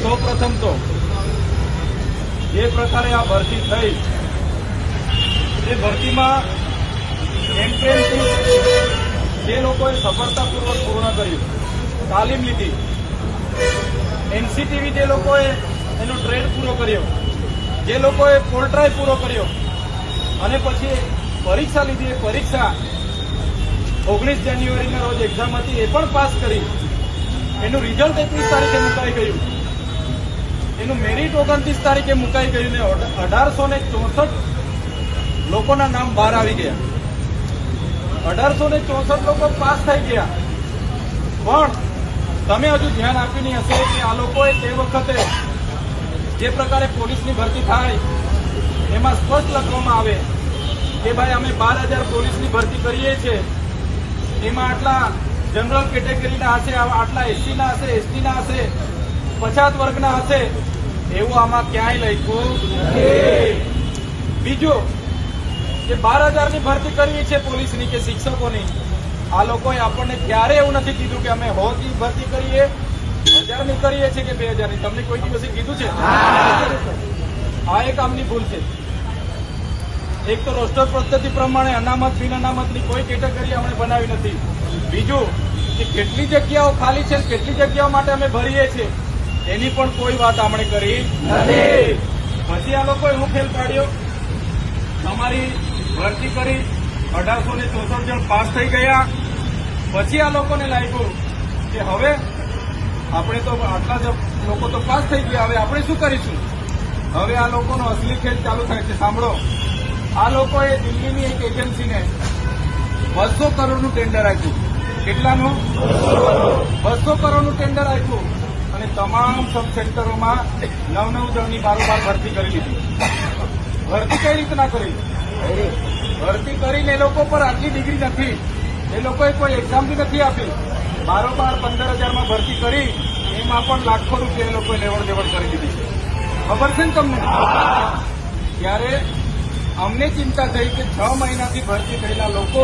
સૌ પ્રથમ તો જે પ્રકારે આ ભરતી થઈ, એ ભરતીમાં એન્ટ્રન્સથી જે લોકોએ સફળતાપૂર્વક પૂર્ણ કર્યું, તાલીમ લીધી, એનસીટીવી જે લોકોએ એનો ટ્રેડ પૂરો કર્યો, જે લોકોએ પોલટ્રાય પૂરો કર્યો, અને પછી પરીક્ષા લીધી, એ પરીક્ષા ઓગણીસ જાન્યુઆરીના રોજ એક્ઝામ હતી, એ પણ પાસ કરી, એનું રિઝલ્ટ એકવીસ તારીખે મુકાઈ ગયું. એનું મેરિટ ઓગણત્રીસ તારીખે મુકાઈ ગયું ને અઢારસો ને ચોસઠ લોકોના નામ બહાર આવી ગયા. અઢારસો ને ચોસઠ લોકો પાસ થઈ ગયા. પણ તમે હજુ ધ્યાન આપ્યું નહીં હશે કે આ લોકોએ તે વખતે જે પ્રકારે પોલીસની ભરતી થાય, એમાં સ્પષ્ટ લખવામાં આવે કે ભાઈ અમે બાર હજાર પોલીસની ભરતી કરીએ છીએ. એમાં આટલા જનરલ કેટેગરીના હશે આટલા એસટીના હશે એસટીના હશે પછાત વર્ગના હશે એવું આમાં ક્યાંય લખ્યું. બીજું કે બાર હજારની ભરતી કરવી છે પોલીસની કે શિક્ષકોની, આ લોકોએ આપણને ક્યારે એવું નથી કીધું કે અમે હોતી ભરતી કરીએ, હજારની કરીએ છીએ કે બે હજારની? તમને કોઈ દિવસે કીધું છે? આ એક આમની ભૂલ છે. એક તો રોસ્ટર પદ્ધતિ પ્રમાણે અનામત બિન અનામતની કોઈ કેટેગરી અમે બનાવી નથી. બીજું, કે કેટલી જગ્યાઓ ખાલી છે કેટલી જગ્યાઓ માટે અમે ભરીએ છીએ? એની પણ કોઈ વાત આપણે કરી નથી. પછી આ લોકોએ હું ખેલ પાડ્યો? તમારી ભરતી કરી અઢારસો ને ચોસઠ જણ પાસ થઈ ગયા. પછી આ લોકોને લાગ્યું કે હવે આપણે તો આટલા જ લોકો તો પાસ થઈ ગયા, હવે આપણે શું કરીશું? હવે આ લોકોનો અસલી ખેલ ચાલુ થાય છે. સાંભળો. આ લોકોએ દિલ્હીની એક એજન્સીને બસો કરોડનું ટેન્ડર આપ્યું. કેટલાનું? બસો કરોડનું ટેન્ડર આપ્યું. અને તમામ સબ સેન્ટરોમાં નવ નવ જણની બારોબાર ભરતી કરી લીધી. ભરતી કઈ રીતના કરી? ભરતી કરીને એ લોકો પર આટલી ડિગ્રી નથી. એ લોકોએ કોઈ એક્ઝામ બી નથી આપી. બારોબાર પંદર હજારમાં ભરતી કરી, એમાં પણ લાખો રૂપિયા એ લોકોએ લેવડ દેવડ કરી દીધી. ખબર છે ને તમને? ત્યારે અમને ચિંતા થઈ કે છ મહિનાથી ભરતી થયેલા લોકો